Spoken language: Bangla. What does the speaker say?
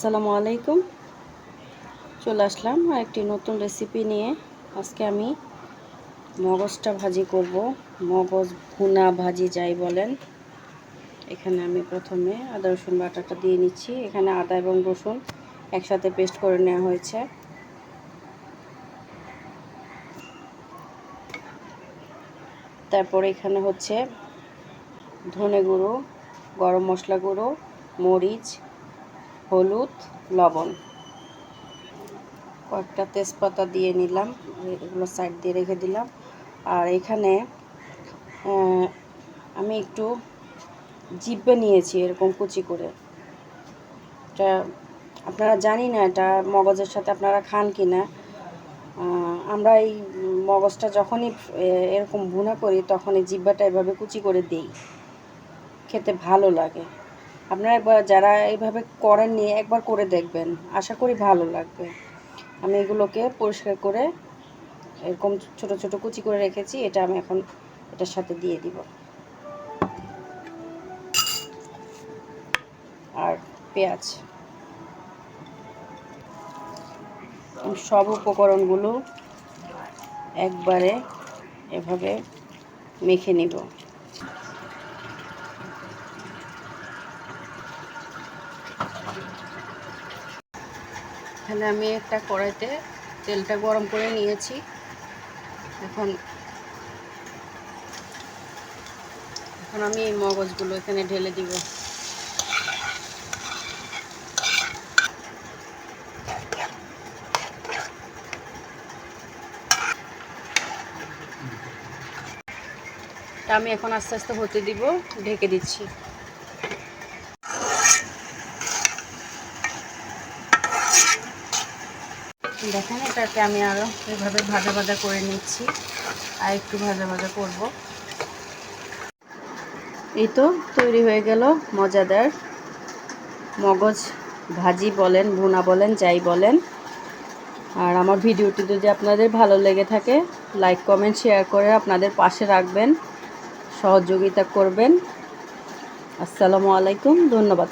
আসসালামু আলাইকুম। চলে আসলাম একটি নতুন রেসিপি নিয়ে। আজকে আমি মগজটা ভাজি করব। মগজ ভুনা ভাজি যাই বলেন। এখানে আমি প্রথমে আদা, রসুন বাটাটা দিয়ে নিচ্ছি। এখানে আদা এবং রসুন একসাথে পেস্ট করে নেওয়া হয়েছে। তারপরে এখানে হচ্ছে ধনে গুঁড়ো, গরম মশলা গুঁড়ো, মরিচ হলুদ, লবণ। কয়েকটা তেজপাতা দিয়ে নিলাম, এগুলো সাইড দিয়ে রেখে দিলাম। আর এখানে আমি একটু জিব্বে নিয়েছি এরকম কুচি করে। এটা আপনারা জানি না এটা মগজের সাথে আপনারা খান কি না আমরা এই মগজটা যখনই এরকম ভুনা করি তখন এই জিব্বাটা এভাবে কুচি করে দিই। খেতে ভালো লাগে। আপনারা একবার যারা এইভাবে করেননি একবার করে দেখবেন। আশা করি ভালো লাগবে। আমি এগুলোকে পরিষ্কার করে এরকম ছোট ছোট কুচি করে রেখেছি, এটা আমি এখন এটার সাথে দিয়ে দিব। আর পেঁয়াজ। সব উপকরণগুলো একবারে এভাবে মেখে নিব। এখানে আমি একটা কড়াইতে তেলটা গরম করে নিয়েছি। এখন এখন আমি এই মগজগুলো এখানে ঢেলে দিব। আমি এখন আস্তে আস্তে হতে দিব, ঢেকে দিচ্ছি। দেখেন এটাকে আমি আরও এভাবে ভাজা ভাজা করে নিচ্ছি। আর একটু ভাজা ভাজা করব। এই তো তৈরি হয়ে গেল মজাদার মগজ ভাজি বলেন, ভুনা বলেন, যাই বলেন। আর আমার ভিডিওটি যদি আপনাদের ভালো লেগে থাকে লাইক কমেন্ট শেয়ার করে আপনাদের পাশে রাখবেন, সহযোগিতা করবেন। আসসালামু আলাইকুম, ধন্যবাদ